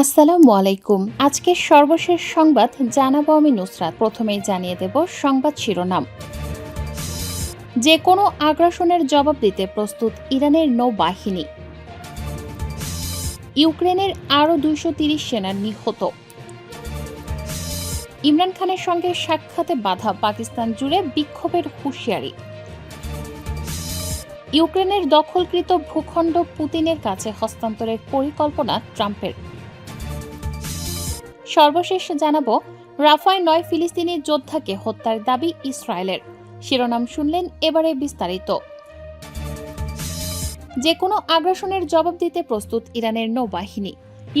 আসসালামু আলাইকুম। আজকের সর্বশেষ সংবাদ জানাব আমি নুসরাত। প্রথমেই জানিয়ে দেব সংবাদ শিরোনাম। যে কোনো আগ্রাসনের জবাব দিতে প্রস্তুত ইরানের নৌবাহিনী। ইউক্রেনের আরও দুইশো তিরিশ সেনা নিহত। ইমরান খানের সঙ্গে সাক্ষাতে বাধা, পাকিস্তান জুড়ে বিক্ষোভের হুঁশিয়ারি। ইউক্রেনের দখলকৃত ভূখণ্ড পুতিনের কাছে হস্তান্তরের পরিকল্পনা ট্রাম্পের। সর্বশেষ জানাব, রাফায় নয় ফিলিস্তিনি যোদ্ধাকে হত্যার দাবি ইসরায়েলের। শিরোনাম শুনলেন এবারে বিস্তারিত। যে কোনো আগ্রাসনের জবাব দিতে প্রস্তুত ইরানের নৌবাহিনী।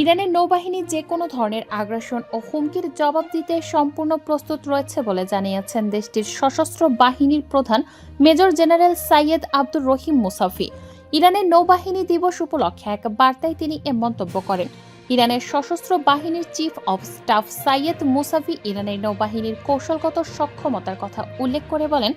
ইরানের নৌবাহিনী যে কোনো ধরনের আগ্রাসন ও হুমকির জবাব দিতে সম্পূর্ণ প্রস্তুত রয়েছে বলে জানিয়েছেন দেশটির সশস্ত্র বাহিনীর প্রধান major general Sayed Abdur Rahim Mousavi. ইরানের নৌবাহিনী দিবস উপলক্ষে এক বার্তায় তিনি এ মন্তব্য করেন। ইরানের সশস্ত্র বাহিনীর chief of staff Sayed Mousavi ইরানের নৌবাহিনীর কৌশলগত সক্ষমতার কথা উল্লেখ করে বলেন,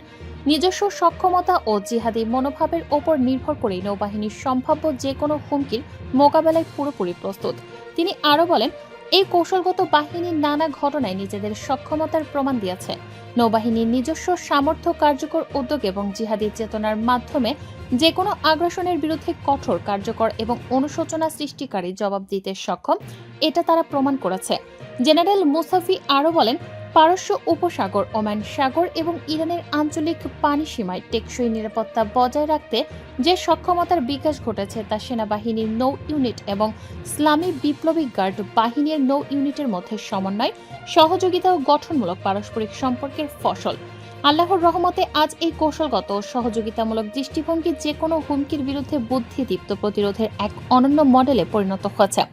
নিজস্ব সক্ষমতা ও জিহাদি মনোভাবের ওপর নির্ভর করে নৌবাহিনীর সম্ভাব্য যে কোনো হুমকির মোকাবেলায় পুরোপুরি প্রস্তুত। তিনি আরও বলেন এই কৌশলগত বাহিনীর নানা ঘটনায় নিজেদের সক্ষমতার প্রমাণ দিয়েছে। নৌবাহিনীর নিজস্ব সামর্থ্য কার্যকর উদ্যোগ এবং জিহাদি চেতনার মাধ্যমে যে কোনো আগ্রাসনের বিরুদ্ধে কঠোর, কার্যকর এবং অনুশোচনা সৃষ্টিকারী জবাব দিতে সক্ষম, এটা তারা প্রমাণ করেছে। জেনারেল মুসাফি আরও বলেন পারস্য উপসাগর, ওমান সাগর এবং ইরানের আঞ্চলিক পানি সীমায় টেকসই নিরাপত্তা বজায় রাখতে যে সক্ষমতার বিকাশ ঘটেছে তা সেনাবাহিনীর নৌ ইউনিট এবং ইসলামী বিপ্লবী গার্ড বাহিনীর নৌ ইউনিটের মধ্যে সমন্বয়, সহযোগিতা ও গঠনমূলক পারস্পরিক সম্পর্কের ফসল। আল্লাহর রহমতে আজ এই কৌশলগত সহযোগিতামূলক দৃষ্টিভঙ্গি যে কোনো হুমকির বিরুদ্ধে বুদ্ধিদীপ্ত প্রতিরোধের এক অনন্য মডেলে পরিণত হয়েছে।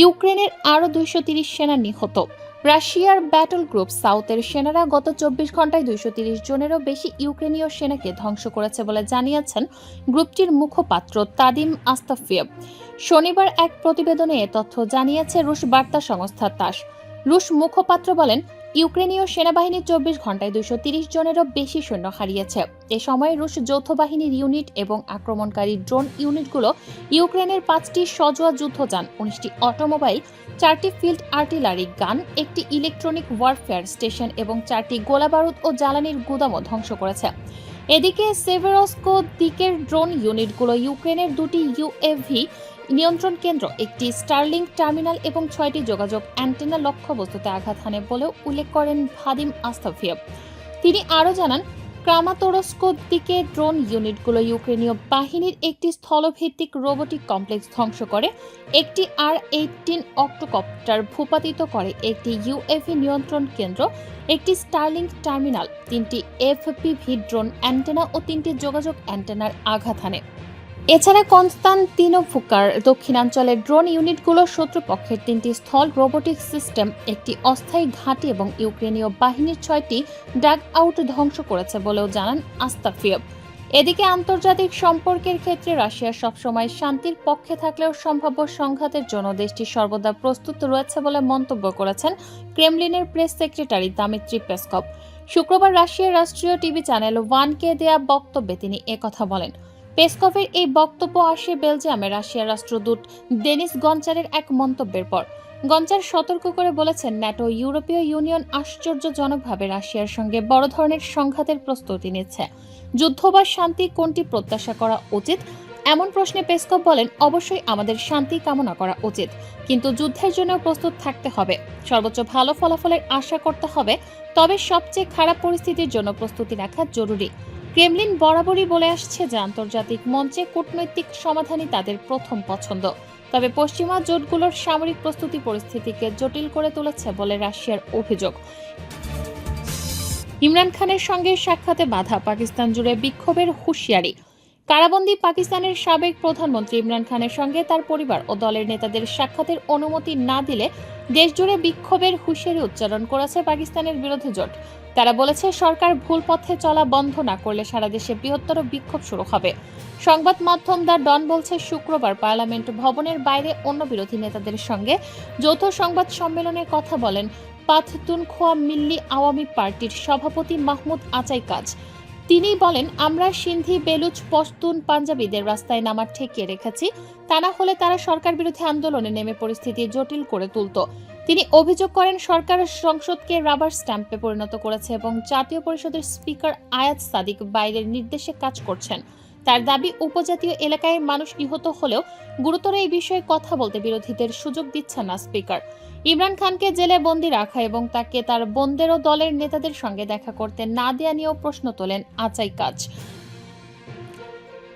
ইউক্রেনের আরও দুইশো তিরিশ সেনা নিহত। রাশিয়ার ব্যাটল গ্রুপ সাউথের সেনারা গত চব্বিশ ঘন্টায় দুইশো তিরিশ জনেরও বেশি ইউক্রেনীয় সেনাকে ধ্বংস করেছে বলে জানিয়েছেন গ্রুপটির মুখপাত্র তাদিম আস্তাফিয়েভ। শনিবার এক প্রতিবেদনে এ তথ্য জানিয়েছে রুশ বার্তা সংস্থা তাস। রুশ মুখপাত্র বলেন ইউক্রেনীয় সেনাবাহিনী চব্বিশ ঘন্টায় দুইশো তিরিশ জনেরও বেশি সৈন্য হারিয়েছে। এ সময় রুশ যৌথ বাহিনীর ইউনিট এবং আক্রমণকারী ড্রোন ইউনিটগুলো ইউক্রেনের পাঁচটি সজোয়া যুদ্ধযান উনিশটি অটোমোবাইল, চারটি ফিল্ড আর্টিলারি গান, একটি ইলেকট্রনিক ওয়ারফেয়ার স্টেশন এবং চারটি গোলাবারুদ ও জ্বালানির গুদামও ধ্বংস করেছে। এদিকে সেভেরস্কো দিকের ড্রোন ইউনিটগুলো ইউক্রেনের দুটি ইউএভি নিয়ন্ত্রণ কেন্দ্র, একটি স্টারলিংক টার্মিনাল এবং ছয়টি যোগাযোগ অ্যান্টেনা লক্ষ্যবস্তুতে আঘাত হানে বলেও উল্লেখ করেন ভাদিম আস্তাফিয়েভ তিনি আরও জানান ক্রামাতোরস্কোর দিকে ড্রোন ইউনিটগুলো ইউক্রেনীয় বাহিনীর একটি স্থলভিত্তিক রোবোটিক কমপ্লেক্স ধ্বংস করে, একটি আর এইটিন অক্টোকপ্টার ভূপাতিত করে, একটি ইউএভি নিয়ন্ত্রণ কেন্দ্র, একটি স্টারলিংক টার্মিনাল, তিনটি এফপিভি ড্রোন অ্যান্টেনা ও তিনটি যোগাযোগ অ্যান্টেনার আঘাত হানে। এছাড়া কনস্তান্তিনোভুকার দক্ষিণাঞ্চলের ড্রোন ইউনিটগুলো শত্রুপক্ষের তিনটি স্থল রোবোটিক সিস্টেম, একটি অস্থায়ী ঘাঁটি এবং ইউক্রেনীয় বাহিনীর ছয়টি ডাগ আউট ধ্বংস করেছে বলেও জানান আস্তাফিয়েভ। এদিকে আন্তর্জাতিক সম্পর্কের ক্ষেত্রে রাশিয়া সবসময় শান্তির পক্ষে থাকলেও সম্ভাব্য সংঘাতের জন্য দেশটি সর্বদা প্রস্তুত রয়েছে বলে মন্তব্য করেছেন ক্রেমলিনের প্রেস সেক্রেটারি দামিত্রি পেসকভ। শুক্রবার রাশিয়ার রাষ্ট্রীয় টিভি চ্যানেল ওয়ানকে দেয়া বক্তব্যে তিনি একথা বলেন পেসকভের এই বক্তব্য আসে বেলজিয়ামে রাশিয়ার রাষ্ট্রদূত ডেনিস গঞ্চারের এক মন্তব্যের পর। গঞ্চার সতর্ক করে বলেছেন, ন্যাটো ইউরোপীয় ইউনিয়ন আশ্চর্যজনকভাবে রাশিয়ার সঙ্গে বড় ধরনের সংঘাতের প্রস্তুতি নিচ্ছে। যুদ্ধ বা শান্তি কোনটি প্রত্যাশা করা উচিত? এমন প্রশ্নে পেসকভ বলেন, অবশ্যই আমাদের শান্তি কামনা করা উচিত। কিন্তু যুদ্ধের জন্য প্রস্তুত থাকতে হবে। সর্বোচ্চ ভালো ফলাফলের আশা করতে হবে। তবে সবচেয়ে খারাপ পরিস্থিতির জন্য প্রস্তুতি রাখা জরুরি। ক্রেমলিন বরাবরই বলে আসছে যে আন্তর্জাতিক মঞ্চে কূটনৈতিক সমাধানই তাদের প্রথম পছন্দ। তবে পশ্চিমা জোটগুলোর সামরিক প্রস্তুতি পরিস্থিতিকে জটিল করে তুলেছে বলে রাশিয়ার অভিযোগ। ইমরান খানের সঙ্গে সাক্ষাতে বাধা পাকিস্তান জুড়ে বিক্ষোভের হুঁশিয়ারি। কারাবন্দী পাকিস্তানের সাবেক প্রধানমন্ত্রী ইমরান খানের সঙ্গে তার পরিবার ও দলের নেতাদের সাক্ষাতের অনুমতি না দিলে দেশজুড়ে বিক্ষোভের হুঁশিয়ারি উচ্চারণ করেছে পাকিস্তানের বিরোধী জোট। তারা বলেছে, সরকার ভুল পথে চলা বন্ধ না করলে সারা দেশে বৃহত্তর বিক্ষোভ শুরু হবে। সংবাদ মাধ্যম দ্য ডন বলছে, শুক্রবার পার্লামেন্ট ভবনের বাইরে অন্য বিরোধী নেতাদের সঙ্গে যৌথ সংবাদ সম্মেলনে কথা বলেন পাথতুনখোয়া মিল্লি আওয়ামী পার্টির সভাপতি মাহমুদ আচাই কাজ। তিনি বলেন, আমরা সিন্ধি, বেলুচ, পশতুন পাঞ্জাবিদের রাস্তায় নামার ঠেকিয়ে রেখেছি। তা না হলে তারা সরকার বিরোধী আন্দোলনে নেমে পরিস্থিতি জটিল করে তুলত। তিনি অভিযোগ করেন, সরকার সংসদকে রাবার স্ট্যাম্পে পরিণত করেছে এবং জাতীয় পরিষদের স্পিকার আয়াত সাদিক বাইরের নির্দেশে কাজ করছেন। তার দাবি, উপজাতীয় এলাকায় মানুষ নিহত হলেও গুরুতর এই বিষয়ে কথা বলতে বিরোধীদের সুযোগ দিচ্ছে না স্পিকার। ইমরান খানকে জেলে বন্দি রাখা এবং তাকে তার বন্দেরও দলের নেতাদের সঙ্গে দেখা করতে না দেয়া নিয়েও প্রশ্ন তোলেন আচাই কাজ।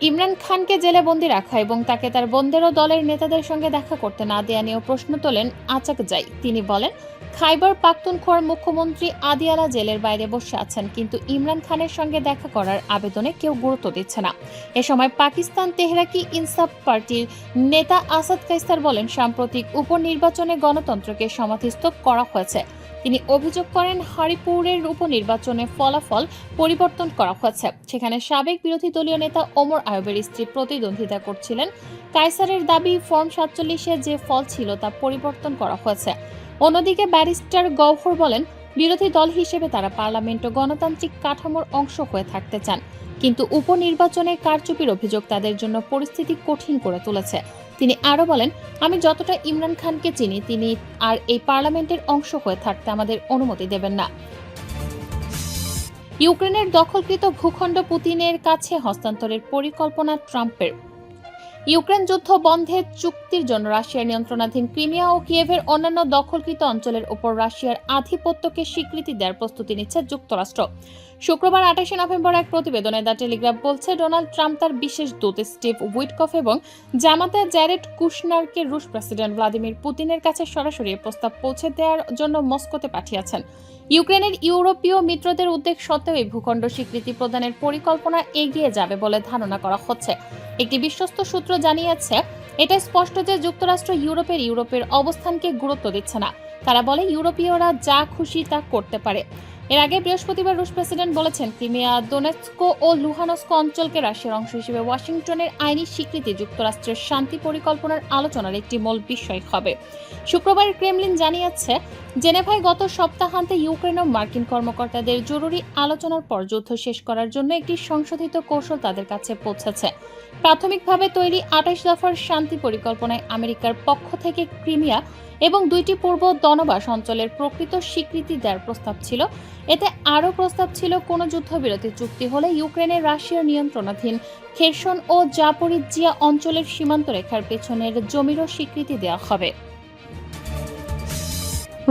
ইমরান খানকে জেলে বন্দি রাখা এবং তাকে তার বোনদের ও দলের নেতাদের সঙ্গে দেখা করতে না দেয়া নিয়েও প্রশ্ন তোলেন আচাক যাই তিনি বলেন, খাইবার পাখতুনখোয়ার মুখ্যমন্ত্রী আদিয়ালা জেলের বাইরে বসে আছেন, কিন্তু ইমরান খানের সঙ্গে দেখা করার আবেদনে কেউ গুরুত্ব দিচ্ছে না। এ সময় পাকিস্তান তেহরাকি ইনসাফ পার্টির নেতা আসাদ কাইসার বলেন, সাম্প্রতিক উপনির্বাচনে গণতন্ত্রকে সমাধিস্থ করা হয়েছে। তিনি অভিযোগ করেন, হারিপুরের উপনির্বাচনে ফলাফল পরিবর্তন করা হয়েছে। সেখানে সাবেক বিরোধী দলীয় নেতা ওমর আয়বের স্ত্রী প্রতিদ্বন্দ্বিতা করছিলেন। কাইসারের দাবি, ফর্ম সাতচল্লিশে যে ফল ছিল তা পরিবর্তন করা হয়েছে। অন্যদিকে ব্যারিস্টার গওহর বলেন, বিরোধী দল হিসেবে তারা পার্লামেন্ট ও গণতান্ত্রিক কাঠামোর অংশ হয়ে থাকতে চান। কিন্তু উপনির্বাচনে কারচুপির অভিযোগ তাদের জন্য পরিস্থিতি কঠিন করে তুলেছে। তিনি আরও বলেন, আমি যতটা ইমরান খানকে চিনি, তিনি আর এই পার্লামেন্টের অংশ হয়ে থাকতে আমাদের অনুমতি দেবেন না। ইউক্রেনের দখলকৃত ভূখণ্ড পুতিনের কাছে হস্তান্তরের পরিকল্পনা ট্রাম্পের। ইউক্রেন যুদ্ধ বন্ধের চুক্তির জন্য রাশিয়ার নিয়ন্ত্রণাধীন ক্রিমিয়া ও কিয়েভের অন্যান্য দখলকৃত অঞ্চলের উপর রাশিয়ার আধিপত্যকে স্বীকৃতি দেওয়ার প্রস্তুতি নিচ্ছে যুক্তরাষ্ট্র। শুক্রবার আঠাশে নভেম্বর এক প্রতিবেদনে দ্য টেলিগ্রাফ বলছে, ডোনাল্ড ট্রাম্প তার বিশেষ দূত স্টিভ উইটকফ এবং জামাতা জ্যারেড কুশনারকে রুশ প্রেসিডেন্ট ভ্লাদিমির পুতিনের কাছে সরাসরি প্রস্তাব পৌঁছে দেওয়ার জন্য মস্কোতে পাঠিয়েছেন। ইউক্রেনের ইউরোপীয় মিত্রদের উদ্বেগ সত্ত্বেও এই ভূখণ্ড স্বীকৃতি প্রদানের পরিকল্পনা এগিয়ে যাবে বলে ধারণা করা হচ্ছে। একটি বিশ্বস্ত সূত্র জানিয়েছে, এটা স্পষ্ট যে যুক্তরাষ্ট্র ইউরোপের ইউরোপের অবস্থানকে গুরুত্ব দিচ্ছে না। তারা বলে, ইউরোপীয়রা যা খুশি তা করতে পারে। এর আগে বৃহস্পতিবার রুশ প্রেসিডেন্ট বলেছেন, ক্রিমিয়া দোনেৎস্কো ও লুহানস্কো অঞ্চলকে রাশিয়ার অংশ হিসেবে ওয়াশিংটনের আইনি স্বীকৃতি যুক্তরাষ্ট্রের শান্তি পরিকল্পনার আলোচনার একটি মূল বিষয় হবে। শুক্রবার ক্রেমলিন জানিয়েছে, জেনেভায় গত সপ্তাহান্তে ইউক্রেন ও মার্কিন কর্মকর্তাদের জরুরি আলোচনার পর যুদ্ধ শেষ করার জন্য একটি সংশোধিত কৌশল তাদের কাছে পৌঁছেছে। প্রাথমিকভাবে তৈরি আঠাশ দফার শান্তি পরিকল্পনায় আমেরিকার পক্ষ থেকে ক্রিমিয়া এবং দুইটি পূর্ব দনবাস অঞ্চলের প্রকৃত স্বীকৃতি দেওয়ার প্রস্তাব ছিল। এতে আরও প্রস্তাব ছিল, কোনো যুদ্ধবিরতি চুক্তি হলে ইউক্রেনের রাশিয়ার নিয়ন্ত্রণাধীন খেরসন ও জাপরিজিয়া অঞ্চলের সীমান্ত রেখার পেছনের জমিরও স্বীকৃতি দেওয়া হবে।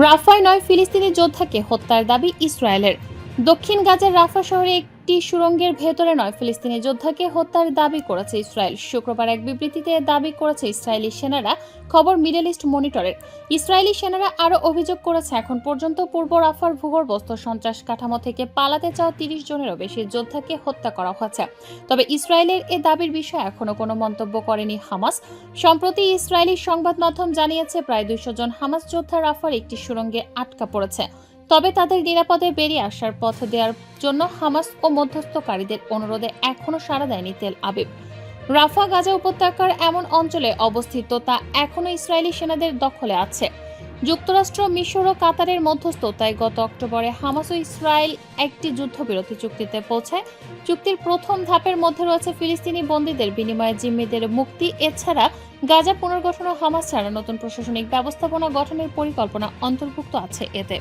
রাফায় নয় ফিলিস্তিনি যোদ্ধাকে হত্যার দাবি ইসরায়েলের। দক্ষিণ গাজার রাফা শহরে একটি সুড়ঙ্গের ভেতরে নয়, ফিলিস্তিনি যোদ্ধাকে হত্যার দাবি করেছে ইসরায়েল। শুক্রবার এক বিবৃতিতে দাবি করেছে ইসরায়েলি সেনারা। খবর মিডল ইস্ট মনিটরের। ইসরায়েলি সেনারা আরও অভিযোগ করেছে, এখন পর্যন্ত পূর্ব রাফার ভূগর্ভস্থ সন্ত্রাস কাঠামো থেকে পালাতে চাওয়া তিরিশ জনেরও বেশি যোদ্ধাকে হত্যা করা হয়েছে। তবে ইসরায়েলের এ দাবির বিষয়ে এখনও কোনো মন্তব্য করেনি হামাস। সম্প্রতি ইসরায়েলি সংবাদ মাধ্যম জানিয়েছে, প্রায় দুইশো জন হামাস যোদ্ধা রাফার একটি সুড়ঙ্গে আটকা পড়েছে। তবে তাদের নিরাপদে বেরিয়ে আসার পথ দেওয়ার জন্য হামাস ও মধ্যস্থকারীদের অনুরোধে এখনও সাড়া দেয়নি তেল আবিব। রাফা গাজা উপত্যকার এমন অঞ্চলে অবস্থিত তা এখনও ইসরায়েলি সেনাদের দখলে আছে। যুক্তরাষ্ট্র, মিশর ও কাতারের মধ্যস্থতায় গত অক্টোবরে হামাস ও ইসরায়েল একটি যুদ্ধবিরতি চুক্তিতে পৌঁছায়। চুক্তির প্রথম ধাপের মধ্যে রয়েছে ফিলিস্তিনি বন্দীদের বিনিময়ে জিম্মিদের মুক্তি। এছাড়া গাজা পুনর্গঠন ও হামাস ছাড়া নতুন প্রশাসনিক ব্যবস্থাপনা গঠনের পরিকল্পনা অন্তর্ভুক্ত আছে এতে।